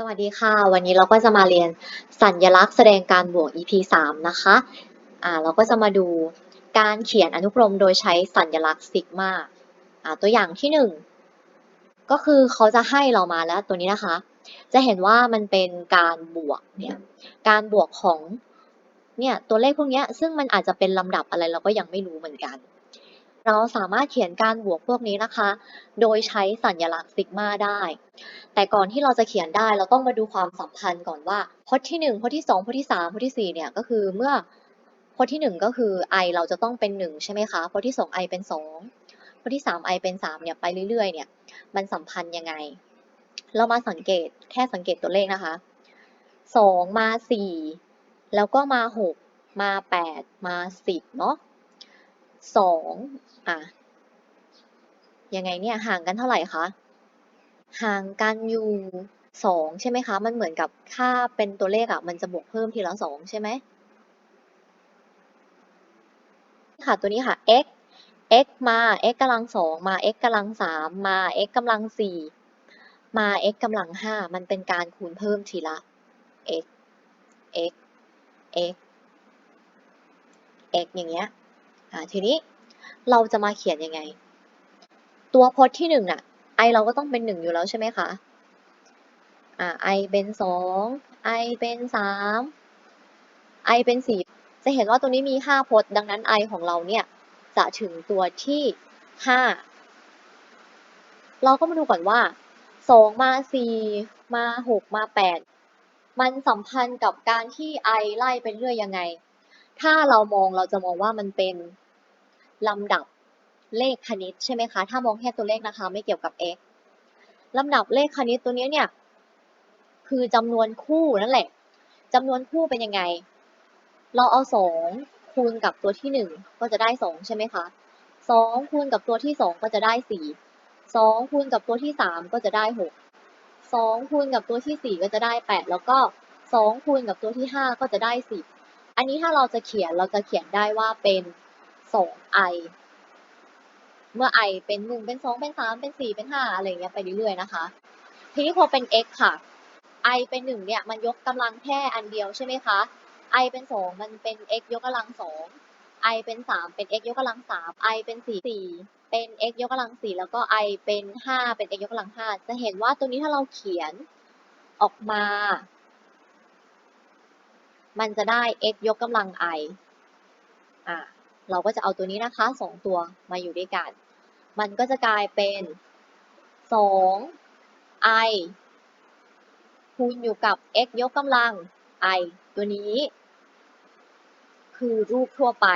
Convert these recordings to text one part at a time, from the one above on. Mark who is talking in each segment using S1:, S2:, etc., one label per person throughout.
S1: สวัสดีค่ะ วันนี้เราก็จะมาเรียนสัญลักษณ์แสดงการบวก EP 3 นะคะอ่าเราก็จะมาดูการเขียนอนุกรมโดยใช้สัญลักษณ์ซิกมาอ่าตัวอย่างที่ 1 ก็คือเขาจะให้เรามาแล้วตัวนี้นะคะ จะเห็นว่ามันเป็นการบวกเนี่ยการบวกของเนี่ยตัวเลขพวกนี้ซึ่งมันอาจจะเป็นลำดับอะไรเราก็ยังไม่รู้เหมือนกัน เราสามารถเขียนการบวกพวกนี้นะคะ โดยใช้สัญลักษณ์ซิกมาได้ แต่ก่อนที่เราจะเขียนได้เราต้องมาดูความสัมพันธ์ก่อนว่าพจน์ที่หนึ่งพจน์ที่สองพจน์ที่สามพจน์ที่สี่เนี่ยก็คือเมื่อพจน์ที่หนึ่งก็คือ i เราจะต้องเป็นหนึ่งใช่ไหมคะพจน์ที่สอง i เป็นสองพจน์ที่สาม i เป็นสามเนี่ยไปเรื่อยๆ เนี่ยมันสัมพันธ์ยังไง เรามาสังเกตแค่สังเกตตัวเลขนะคะสองมาสี่แล้วก็มาหกมาแปดมาสิบเนาะ สองอะยังไงเนี่ยห่างกันเท่าไหร่คะห่างกันอยู่สองใช่ไหมคะ มันเหมือนกับค่าเป็นตัวเลขอะ่ะมันจะบวกเพิ่มทีละสองใช่ไหมค่ะตัวนี้ค่ะ x x มา x กำลังสองมา x กำลังสามมา x กำลังสี่มา x กำลังห้ามันเป็นการคูณเพิ่มทีละ x x x x อย่างเงี้ย ทีนี้เราจะมาเขียนยังไง ตัวพจน์ที่หนึ่งน่ะ i เราก็ต้องเป็นหนึ่งอยู่แล้วใช่ไหมคะอ่า i เป็นสอง i เป็นสาม i เป็นสี่จะเห็นว่าตรงนี้มีห้าพจน์ ดังนั้น i ของเราเนี่ยจะถึงตัวที่ห้าเราก็มาดูก่อนว่าสองมาสี่มาหกมาแปดมันสัมพันธ์กับการที่ i ไล่ไปเรื่อยยังไง ถ้าเรามองเราจะมองว่ามันเป็นลำดับเลขคณิตใช่ไหมคะ ถ้ามองแค่ตัวเลขนะคะ ไม่เกี่ยวกับ x ลำดับเลขคณิตตัวนี้เนี่ย คือจำนวนคู่นั่นแหละจำนวนคู่เป็นยังไง เราเอาสองคูณกับตัวที่หนึ่งก็จะได้สองใช่ไหมคะสองคูณกับตัวที่สองก็จะได้สี่สองคูณกับตัวที่สามก็จะได้หกสองคูณกับตัวที่สี่ก็จะได้แปดแล้วก็สองคูณกับตัวที่ห้าก็จะได้สิบ อันนี้ถ้าเราจะเขียนเราจะเขียนได้ว่าเป็นสอง i เมื่อ i เป็นหนึ่งเป็นสองเป็นสามเป็นสี่เป็นห้าอะไรเงี้ยไปเรื่อยๆนะคะ ทีนี้พอเป็น x ค่ะ i เป็นหนึ่งเนี่ยมันยกกำลังแค่อันเดียวใช่ไหมคะ i เป็นสองมันเป็น x ยกกำลังสอง i เป็นสามเป็น x ยกกำลังสาม i เป็นสี่สี่เป็น x ยกกำลังสี่แล้วก็ i เป็นห้าเป็น x ยกกำลังห้าจะเห็นว่าตัวนี้ถ้าเราเขียนออกมา มันจะได้ x ยกกำลัง i อ่าเราก็จะเอาตัวนี้นะคะสองตัวมาอยู่ด้วยกัน มันก็จะกลายเป็นสอง i คูณอยู่กับ x ยกกำลัง i ตัวนี้ คือรูปทั่วไป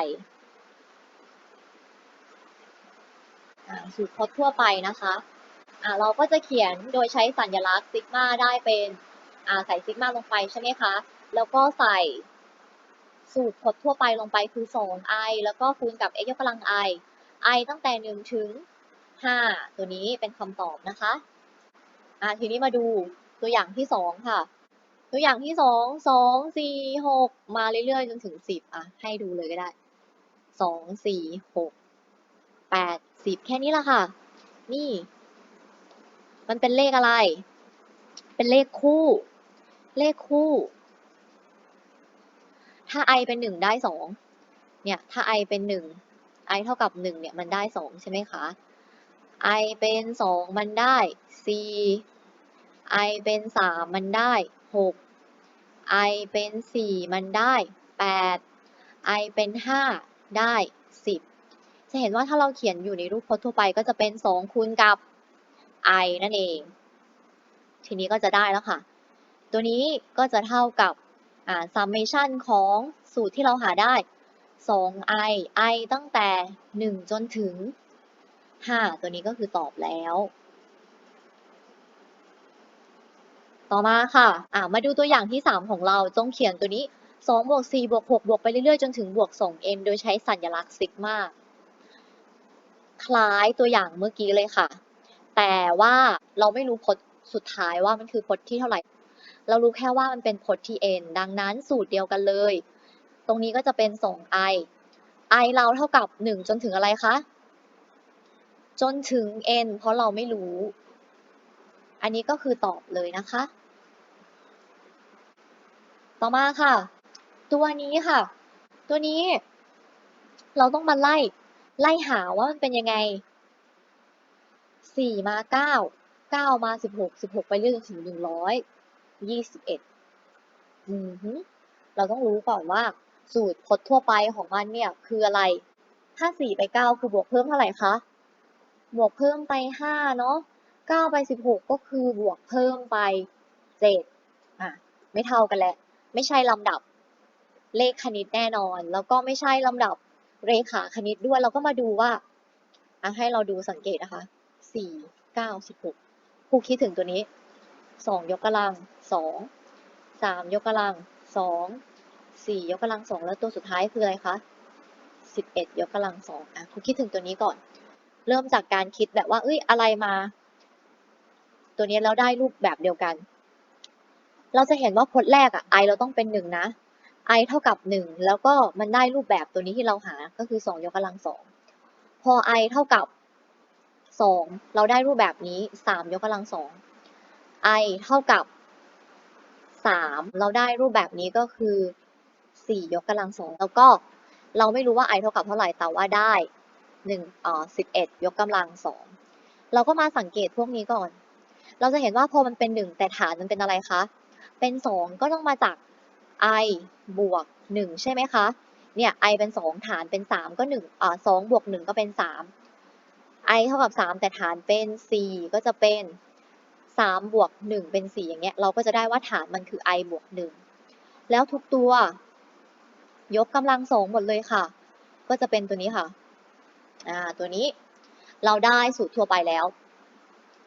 S1: สูตรพจน์ทั่วไปนะคะะเราก็จะเขียนโดยใช้สัญลักษณ์ซิกมาได้เป็น ใส่ซิกมาลงไปใช่ไหมคะ แล้วก็ใส่สูตรพจน์ทั่วไปลงไปคือ 2i แล้วก็คูณกับ x ยกกำลัง i i ตั้งแต่ 1 ถึง 5 ตัวนี้เป็นคำตอบนะคะอ่าทีนี้มาดูตัวอย่างที่ 2 ค่ะ ตัวอย่างที่ 2 2 4 6 มาเรื่อยๆ จนถึง 10 อะ ให้ดูเลยก็ได้ 2 4 6 8 10 แค่นี้ละค่ะ นี่ มันเป็นเลขอะไร เป็นเลขคู่ เลขคู่ ถ้า i เป็น1ได้2เนี่ย ถ้า i เป็น1 i เท่ากับ1เนี่ย มันได้2ใช่ไหมคะ i เป็น2มันได้4 i เป็น3มันได้6 i เป็น4มันได้8 i เป็น5ได้10จะเห็นว่าถ้าเราเขียนอยู่ในรูปพจน์ทั่วไปก็จะเป็น2คูณกับ i นั่นเอง ทีนี้ก็จะได้แล้วค่ะ ตัวนี้ก็จะเท่ากับอ่า summation ของสูตรที่เราหาได้ 2i i ตั้งแต่ 1 จนถึง 5 ตัวนี้ก็คือตอบแล้ว ต่อมาค่ะอ่ามาดูตัวอย่างที่ 3 ของเราจงเขียนตัวนี้ 2 บวก 4 บวก 6 บวกไปเรื่อยๆ จนถึงบวก 2n โดยใช้สัญลักษณ์ซิกมาคล้ายตัวอย่างเมื่อกี้เลยค่ะ แต่ว่าเราไม่รู้พจน์สุดท้ายว่ามันคือพจน์ที่เท่าไหร่ เรารู้แค่ว่ามันเป็นพจน์ที่ n ดังนั้นสูตรเดียวกันเลย ตรงนี้ก็จะเป็น 2i i เราเท่ากับ 1 จนถึงอะไรคะ จนถึง n เพราะเราไม่รู้ อันนี้ก็คือตอบเลยนะคะ ต่อมาค่ะ ตัวนี้ค่ะ ตัวนี้ เราต้องมาไล่ ไล่หาว่ามันเป็นยังไงสี่มาเก้าเก้ามาสิบหกสิบหกไปเรื่อยจนถึงหนึ่งร้อ ยยี่สิบเอ็ดอือหือเราต้องรู้ก่อนว่าสูตรพจน์ทั่วไปของมันเนี่ยคืออะไรถ้าสี่ไปเก้าคือบวกเพิ่มเท่าไหร่คะ บวกเพิ่มไปห้าเนาะเก้าไปสิบหกก็คือบวกเพิ่มไปเจ็ดอะไม่เท่ากันแหละ ไม่ใช่ลำดับเลขคณิตแน่นอน แล้วก็ไม่ใช่ลำดับเรขาคณิตด้วย เราก็มาดูว่าอะให้เราดูสังเกตนะคะสี่เก้าสิบหกครูคิดถึงตัวนี้ สองยกกำลังสองสามยกกำลังสองสี่ยกกำลังสองแล้วตัวสุดท้ายคืออะไรคะสิบเอ็ดยกกำลังสองอะครูคิดถึงตัวนี้ก่อน เริ่มจากการคิดแบบว่า เอ้ยอะไรมา ตัวนี้แล้วได้รูปแบบเดียวกัน เราจะเห็นว่าพจน์แรกอะ i เราต้องเป็นหนึ่งนะ i เท่ากับหนึ่งแล้วก็มันได้รูปแบบตัวนี้ที่เราหาก็คือสองยกกำลังสองพอ i เท่ากับสองเราได้รูปแบบนี้สามยกกำลังสอง i เท่ากับสามเราได้รูปแบบนี้ก็คือสี่ยกกำลังสองแล้วก็เราไม่รู้ว่า i เท่ากับเท่าไหร่แต่ว่าได้หนึ่งอ่อสิบเอ็ดยกกำลังสองเราก็มาสังเกตพวกนี้ก่อน เราจะเห็นว่าพอมันเป็นหนึ่งแต่ฐานมันเป็นอะไรคะ เป็นสองก็ต้องมาจาก i บวกหนึ่งใช่ไหมคะ เนี่ย i เป็นสองฐานเป็นสามก็หนึ่งอ่าสองบวกหนึ่งก็เป็นสาม i เท่ากับสามแต่ฐานเป็นสี่ก็จะเป็น สามบวกหนึ่งเป็นสี่อย่างเงี้ยเราก็จะได้ว่าฐานมันคือ i บวกหนึ่งแล้วทุกตัวยกกำลังสองหมดเลยค่ะ ก็จะเป็นตัวนี้ค่ะอ่าตัวนี้เราได้สูตรทั่วไปแล้ว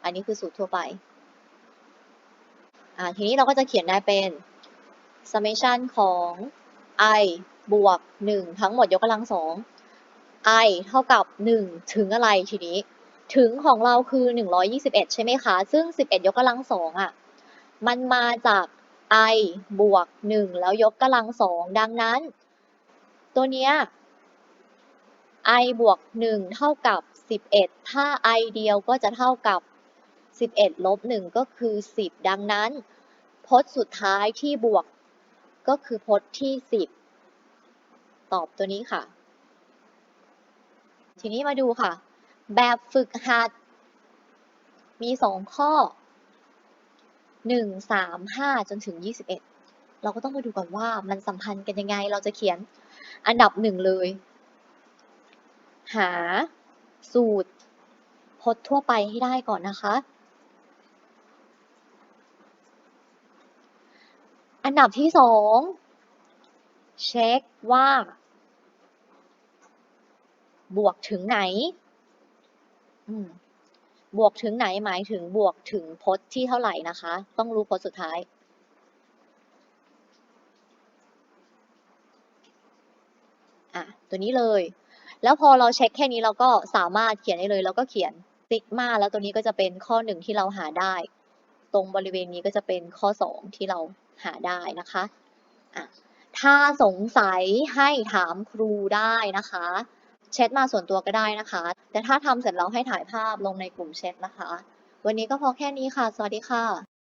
S1: อันนี้คือสูตรทั่วไปอ่าทีนี้เราก็จะเขียนได้เป็น summation ของ i บวก 1 ทั้งหมดยกกำลังสอง i เท่ากับ 1 ถึงอะไรทีนี้ ถึงของเราคือ 121 ใช่ไหมคะ ซึ่ง 11 ยกกำลังสองอะ มันมาจาก i บวก 1 แล้วยกกำลังสอง ดังนั้น ตัวเนี้ย i บวก 1 เท่ากับ 11 ถ้า i เดียวก็จะเท่ากับ 11 ลบ 1 ก็คือ 10 ดังนั้น พจน์สุดท้ายที่บวก ก็คือพจน์ที่ 10 ตอบตัวนี้ค่ะ ทีนี้มาดูค่ะ แบบฝึกหัด มี2ข้อ1 3 5จนถึง21เอ็ดเราก็ต้องมาดูก่อนว่ามันสัมพันธ์กันยังไง เราจะเขียนอันดับหนึ่งเลย หาสูตรพจน์ทั่วไปให้ได้ก่อนนะคะ อันดับที่สองเช็คว่า บวกถึงไหน บวกถึงไหนหมายถึงบวกถึงพจน์ที่เท่าไหร่นะคะ ต้องรู้พจน์สุดท้ายอะตัวนี้เลย แล้วพอเราเช็คแค่นี้เราก็สามารถเขียนได้เลย แล้วก็เขียนซิกมาแล้วตัวนี้ก็จะเป็นข้อหนึ่งที่เราหาได้ ตรงบริเวณนี้ก็จะเป็นข้อสองที่เราหาได้นะคะอะถ้าสงสัยให้ถามครูได้นะคะ แชทมาส่วนตัวก็ได้นะคะ แต่ถ้าทำเสร็จแล้วให้ถ่ายภาพลงในกลุ่มแชทนะคะ วันนี้ก็พอแค่นี้ค่ะ สวัสดีค่ะ